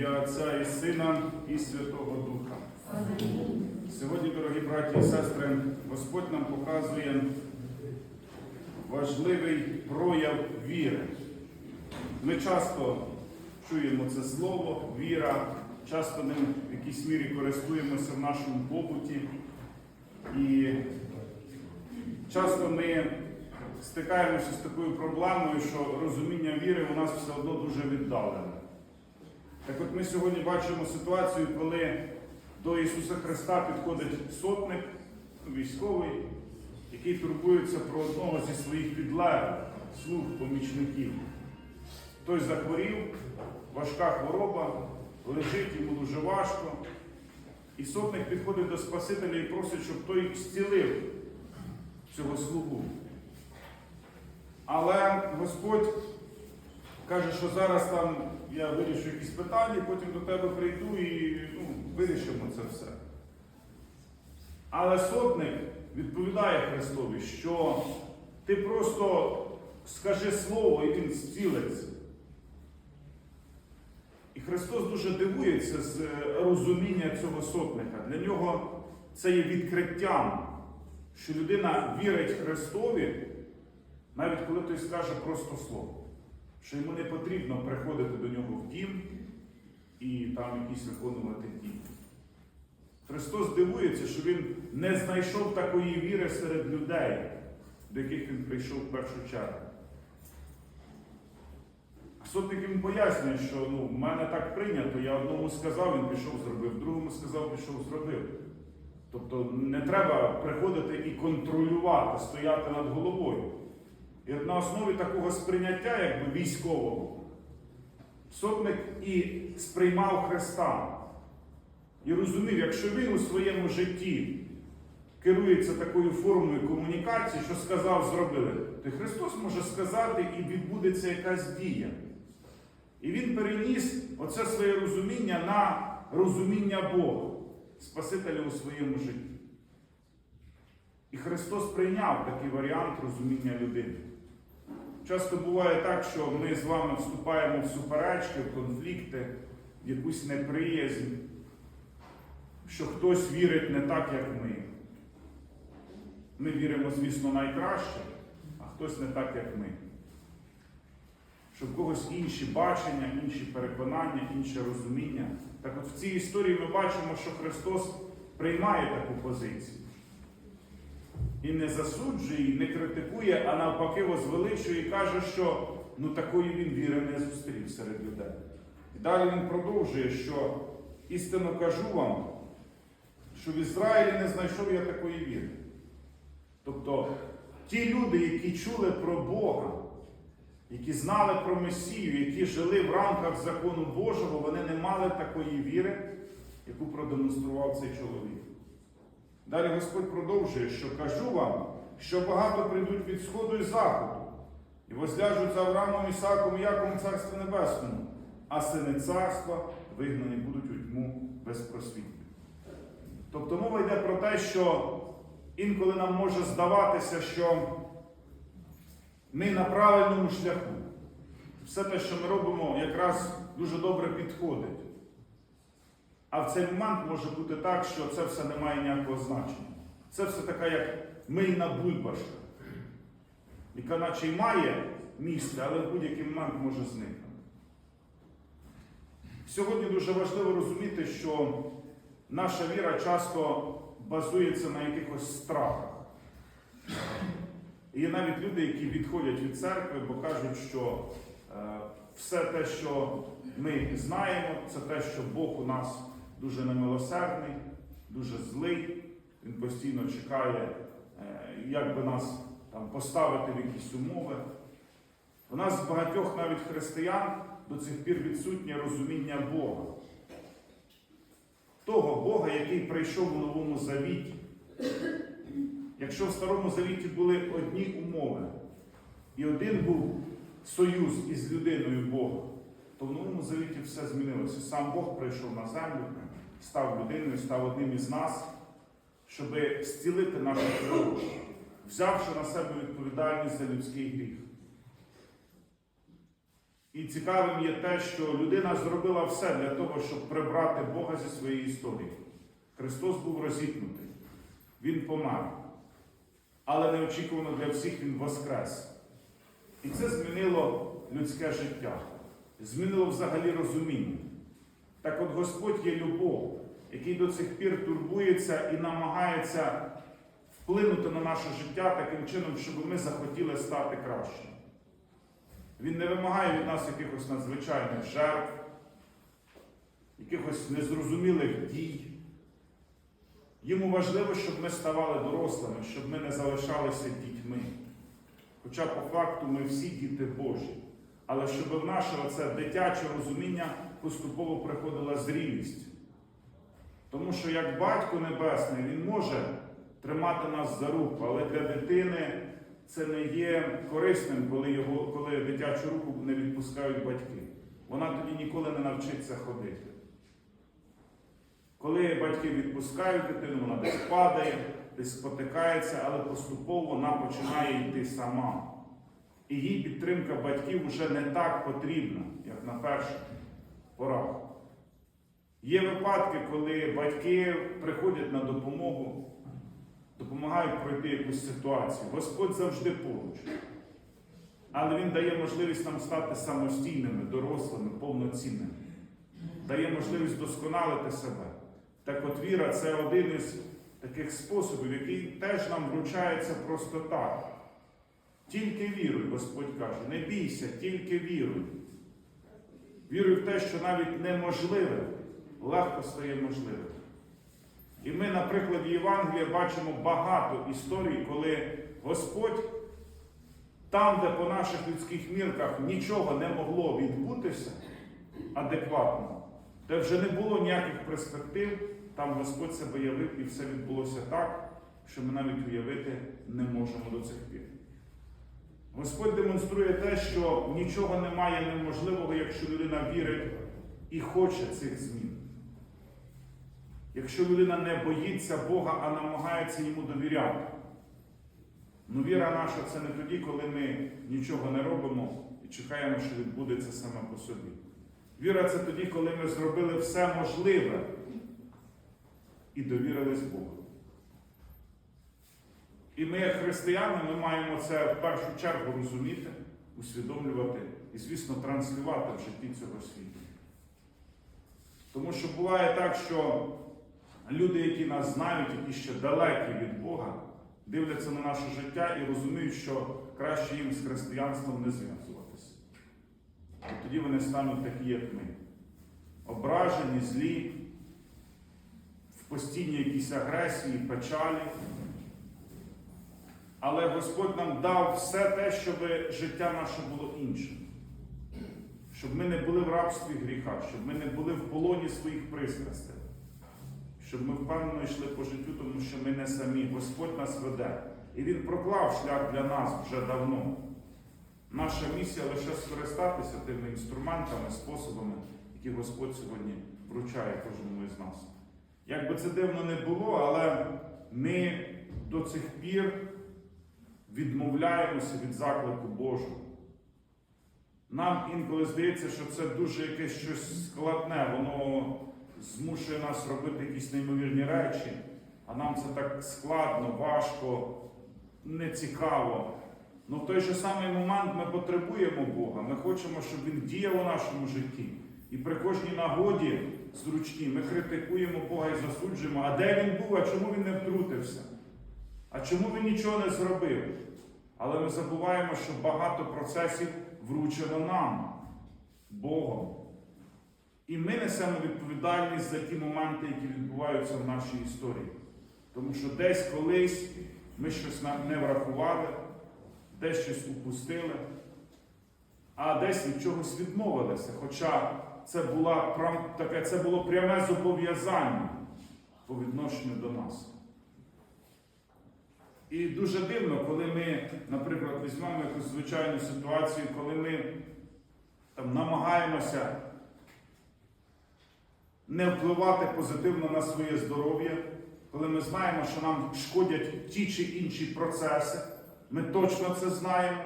Я Отця і Сина і Святого Духа. Сьогодні, дорогі браті і сестри, Господь нам показує важливий прояв віри. Ми часто чуємо це слово, віра, часто ним в якійсь мірі користуємося в нашому побуті. І часто ми стикаємося з такою проблемою, що розуміння віри у нас все одно дуже віддалене. Так от ми сьогодні бачимо ситуацію, коли до Ісуса Христа підходить сотник, військовий, який турбується про одного зі своїх підлеглих, слуг, помічників. Той захворів, важка хвороба, лежить йому дуже важко. І сотник підходить до Спасителя і просить, щоб той зцілив цього слугу. Але Господь каже, що зараз там я вирішу якісь питання, потім до тебе прийду і ну, вирішимо це все. Але сотник відповідає Христові, що ти просто скажи слово і він зцілиться. І Христос дуже дивується з розуміння цього сотника. Для нього це є відкриттям, що людина вірить Христові, навіть коли той скаже просто слово що йому не потрібно приходити до нього в дім і там якісь виконувати дії. Христос дивується, що Він не знайшов такої віри серед людей, до яких він прийшов в першу чергу. А сотник йому пояснює, що ну, в мене так прийнято, я одному сказав, він пішов, зробив, другому сказав, пішов, зробив. Тобто не треба приходити і контролювати, стояти над головою. І от на основі такого сприйняття, якби військового, сотник і сприймав Христа. І розумів, якщо він у своєму житті керується такою формою комунікації, що сказав, зробили, то Христос може сказати і відбудеться якась дія. І він переніс оце своє розуміння на розуміння Бога, Спасителя у своєму житті. І Христос прийняв такий варіант розуміння людини. Часто буває так, що ми з вами вступаємо в суперечки, в конфлікти, в якусь неприязнь, що хтось вірить не так, як ми. Ми віримо, звісно, найкраще, а хтось не так, як ми. Що в когось інші бачення, інші переконання, інше розуміння. Так от в цій історії ми бачимо, що Христос приймає таку позицію. І не засуджує, і не критикує, а навпаки возвеличує і каже, що ну такої він віри не зустрів серед людей. І далі він продовжує, що істинно кажу вам, що в Ізраїлі не знайшов я такої віри. Тобто ті люди, які чули про Бога, які знали про Месію, які жили в рамках закону Божого, вони не мали такої віри, яку продемонстрував цей чоловік. Далі Господь продовжує, що кажу вам, що багато прийдуть від Сходу і Заходу, і возляжуть за Авраамом, Ісаком Яковом Царстві Небесному, а сини царства вигнані будуть у тьму безпросвітні. Тобто мова йде про те, що інколи нам може здаватися, що ми на правильному шляху. Все те, що ми робимо, якраз дуже добре підходить. А в цей момент може бути так, що це все не має ніякого значення. Це все така, як мильна бульбашка, яка наче й має місце, але в будь-який момент може зникнути. Сьогодні дуже важливо розуміти, що наша віра часто базується на якихось страхах. Є навіть люди, які відходять від церкви, бо кажуть, що е, все те, що ми знаємо, це те, що Бог у нас дуже немилосердний, дуже злий. Він постійно чекає, е, як би нас там поставити в якісь умови. У нас багатьох навіть християн до цих пір відсутнє розуміння Бога. Того Бога, який прийшов у Новому Завіті. Якщо в Старому Завіті були одні умови, і один був союз із людиною Бога, то в Новому Завіті все змінилося. Сам Бог прийшов на землю, став людиною, став одним із нас, щоб зцілити нашу природу, взявши на себе відповідальність за людський гріх. І цікавим є те, що людина зробила все для того, щоб прибрати Бога зі своєї історії. Христос був розіпнутий, Він помер. Але неочікувано для всіх Він воскрес. І це змінило людське життя, змінило взагалі розуміння. Так от Господь є любов, який до цих пір турбується і намагається вплинути на наше життя таким чином, щоб ми захотіли стати кращими. Він не вимагає від нас якихось надзвичайних жертв, якихось незрозумілих дій. Йому важливо, щоб ми ставали дорослими, щоб ми не залишалися дітьми. Хоча по факту ми всі діти Божі. Але щоб в наше оце дитяче розуміння поступово приходила зрілість. Тому що як батько небесний, він може тримати нас за руку, але для дитини це не є корисним, коли, його, коли дитячу руку не відпускають батьки. Вона тоді ніколи не навчиться ходити. Коли батьки відпускають дитину, вона десь падає, десь спотикається, але поступово вона починає йти сама. І їй підтримка батьків вже не так потрібна, як на перших порах. Є випадки, коли батьки приходять на допомогу, допомагають пройти якусь ситуацію. Господь завжди поруч. Але Він дає можливість нам стати самостійними, дорослими, повноцінними. Дає можливість досконалити себе. Так от віра це один із таких способів, який теж нам вручається просто так. Тільки віруй, Господь каже, не бійся, тільки віруй. Віруй в те, що навіть неможливе легко стає можливим. І ми, на прикладі Євангелія, бачимо багато історій, коли Господь там, де по наших людських мірках нічого не могло відбутися адекватно, де вже не було ніяких перспектив, там Господь себе явив і все відбулося так, що ми навіть уявити не можемо до цих пір. Господь демонструє те, що нічого немає неможливого, якщо людина вірить і хоче цих змін. Якщо людина не боїться Бога, а намагається йому довіряти. Ну, віра наша це не тоді, коли ми нічого не робимо і чекаємо, що відбудеться саме по собі. Віра це тоді, коли ми зробили все можливе і довірились Богу. І ми, як християни, ми маємо це в першу чергу розуміти, усвідомлювати і, звісно, транслювати в житті цього світу. Тому що буває так, що люди, які нас знають, які ще далекі від Бога, дивляться на наше життя і розуміють, що краще їм з християнством не зв'язуватися. І тоді вони стануть такі, як ми. Ображені, злі, в постійній якійсь агресії, печалі. Але Господь нам дав все те, щоб життя наше було іншим. Щоб ми не були в рабстві гріха, щоб ми не були в полоні своїх пристрастей, щоб ми впевнено йшли по життю, тому що ми не самі. Господь нас веде. І Він проклав шлях для нас вже давно. Наша місія лише скористатися тими інструментами, способами, які Господь сьогодні вручає кожному із нас. Як би це дивно не було, але ми до цих пір відмовляємося від заклику Божого. Нам інколи здається, що це дуже якесь щось складне, воно змушує нас робити якісь неймовірні речі, а нам це так складно, важко, нецікаво. Ну в той же самий момент ми потребуємо Бога. Ми хочемо, щоб Він діяв у нашому житті. І при кожній нагоді зручній ми критикуємо Бога і засуджуємо, а де він був, а чому він не втрутився? А чому він нічого не зробив? Але ми забуваємо, що багато процесів вручено нам, Богом. І ми несемо відповідальність за ті моменти, які відбуваються в нашій історії. Тому що десь колись ми щось не врахували, десь щось упустили, а десь від чогось відмовилися. Хоча це, була, таке, це було пряме зобов'язання по відношенню до нас. І дуже дивно, коли ми, наприклад, візьмемо якусь звичайну ситуацію, коли ми там, намагаємося не впливати позитивно на своє здоров'я, коли ми знаємо, що нам шкодять ті чи інші процеси, ми точно це знаємо.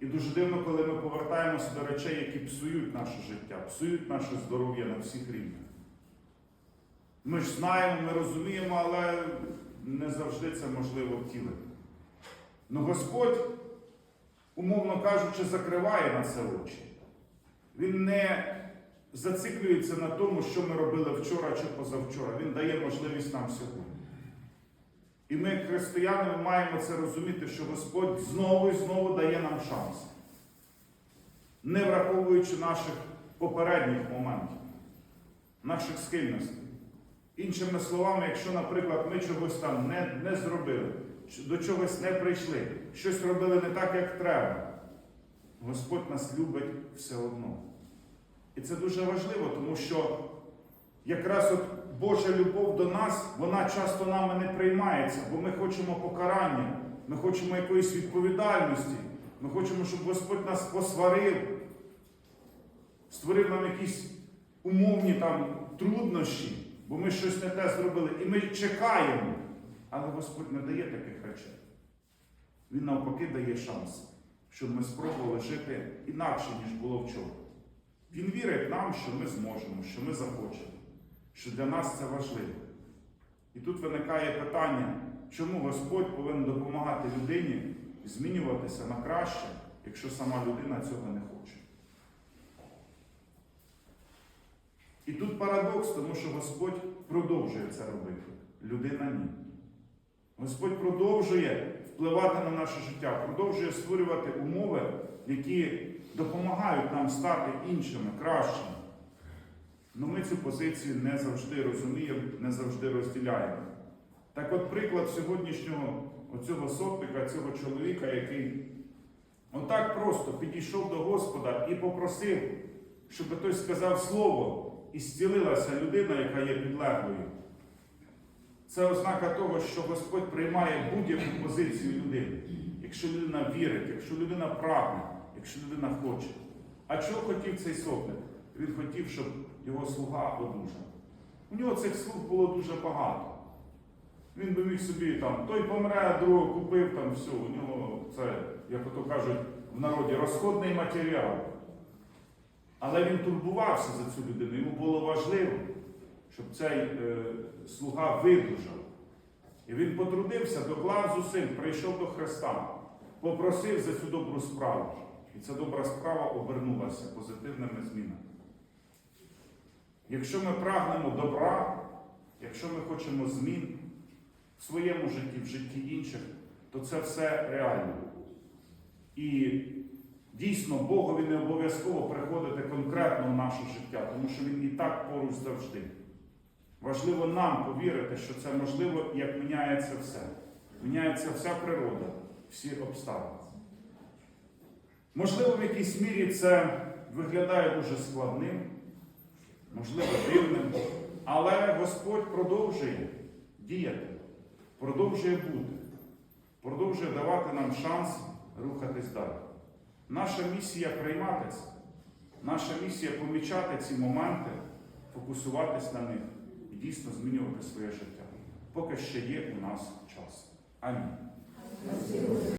І дуже дивно, коли ми повертаємося до речей, які псують наше життя, псують наше здоров'я на всіх рівнях. Ми ж знаємо, ми розуміємо, але не завжди це можливо втілити. Ну Господь, умовно кажучи, закриває на це очі. Він не зациклюється на тому, що ми робили вчора чи позавчора. Він дає можливість нам сьогодні. І ми, християни, маємо це розуміти, що Господь знову і знову дає нам шанс, не враховуючи наших попередніх моментів, наших схильностей. Іншими словами, якщо, наприклад, ми чогось там не, не зробили, до чогось не прийшли, щось робили не так, як треба, Господь нас любить все одно. І це дуже важливо, тому що якраз от Божа любов до нас, вона часто нами не приймається, бо ми хочемо покарання, ми хочемо якоїсь відповідальності, ми хочемо, щоб Господь нас посварив, створив нам якісь умовні там труднощі, бо ми щось не те зробили. І ми чекаємо. Але Господь не дає таких речей. Він навпаки дає шанс, щоб ми спробували жити інакше, ніж було вчора. Він вірить нам, що ми зможемо, що ми захочемо, що для нас це важливо. І тут виникає питання, чому Господь повинен допомагати людині змінюватися на краще, якщо сама людина цього не хоче. І тут парадокс, тому що Господь продовжує це робити, людина ні. Господь продовжує впливати на наше життя, продовжує створювати умови, які допомагають нам стати іншими, кращими. Але ми цю позицію не завжди розуміємо, не завжди розділяємо. Так от приклад сьогоднішнього оцього сотника, цього чоловіка, який отак просто підійшов до Господа і попросив, щоб той сказав слово, і зцілилася людина, яка є підлеглою. Це ознака того, що Господь приймає будь-яку позицію людини. Якщо людина вірить, якщо людина прагне, якщо людина хоче. А чого хотів цей сотник? Він хотів, щоб його слуга одужав. У нього цих слуг було дуже багато. Він би міг собі там, той помре, другого купив, там все, у нього це, як ото кажуть в народі, розходний матеріал. Але він турбувався за цю людину, йому було важливо, щоб цей е, слуга видужав. І він потрудився, доклав зусиль, прийшов до Христа, попросив за цю добру справу. І ця добра справа обернулася позитивними змінами. Якщо ми прагнемо добра, якщо ми хочемо змін в своєму житті, в житті інших, то це все реально. І дійсно Богові не обов'язково приходити конкретно в наше життя, тому що Він і так поруч завжди. Важливо нам повірити, що це можливо, як міняється все. Міняється вся природа, всі обставини. Можливо, в якійсь мірі це виглядає дуже складним, можливо, дивним, але Господь продовжує діяти, продовжує бути, продовжує давати нам шанс рухатись далі. Наша місія приймати це, наша місія помічати ці моменти, фокусуватись на них і дійсно змінювати своє життя, поки ще є у нас час. Амінь.